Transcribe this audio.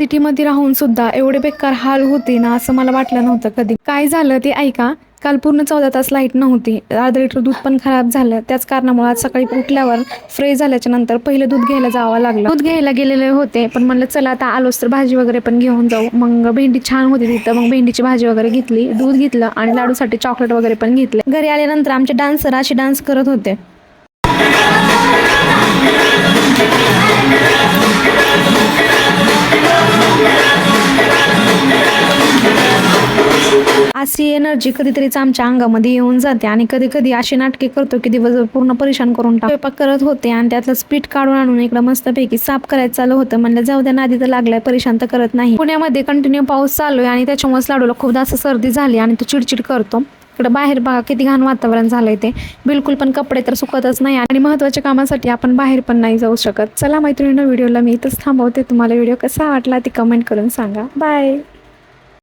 सिटीमध्ये राहून सुद्धा एवढे बेकार हाल होते ना असं मला वाटलं नव्हतं कधी. काय झालं ते ऐका. काल पूर्ण चौदा तास लाइट नव्हती. अर्धा लिटर दूध पण खराब झालं. त्याच कारणामुळे आज सकाळी उठल्यावर फ्रेश झाल्याच्यानंतर पहिले दूध घ्यायला जावं लागलं. दूध घ्यायला गेलेले होते पण म्हणलं चला आता आलोच तर भाजी वगैरे पण घेऊन जाऊ. मग भेंडी छान होती तिथं. मग भेंडीची भाजी वगैरे घेतली दूध घेतलं आणि लाडूसाठी चॉकलेट वगैरे पण घेतले. घरी आल्यानंतर आमचे डान्सर असे डान्स करत होते. अशी एनर्जी कधीतरीच आमच्या अंगामध्ये येऊन जाते आणि कधी कधी अशी नाटके करतो की दिवसभर पूर्ण परेशान करून स्वयंपाक करत होते आणि त्यातलं स्पीट काढून आणून इकडं मस्तपैकी साफ करायचं चालू होतं. म्हणलं जाऊ द्या नादी तर लागलाय परेशान तर करत नाही. पुण्यामध्ये कंटिन्यू पाऊस चालू आहे आणि त्याच्यामुळे लाडूला खूप जास्त सर्दी झाली आणि तो चिडचिड करतो. इकडे बाहेर बघा किती घाण वातावरण झालंय ते. बिलकुल पण कपडे तर सुकतच नाही आणि महत्त्वाच्या कामासाठी आपण बाहेर पण नाही जाऊ शकत. चला मैत्रिणीनं व्हिडिओला मी इथंच थांबवते. तुम्हाला व्हिडिओ कसा वाटला ते कमेंट करून सांगा. बाय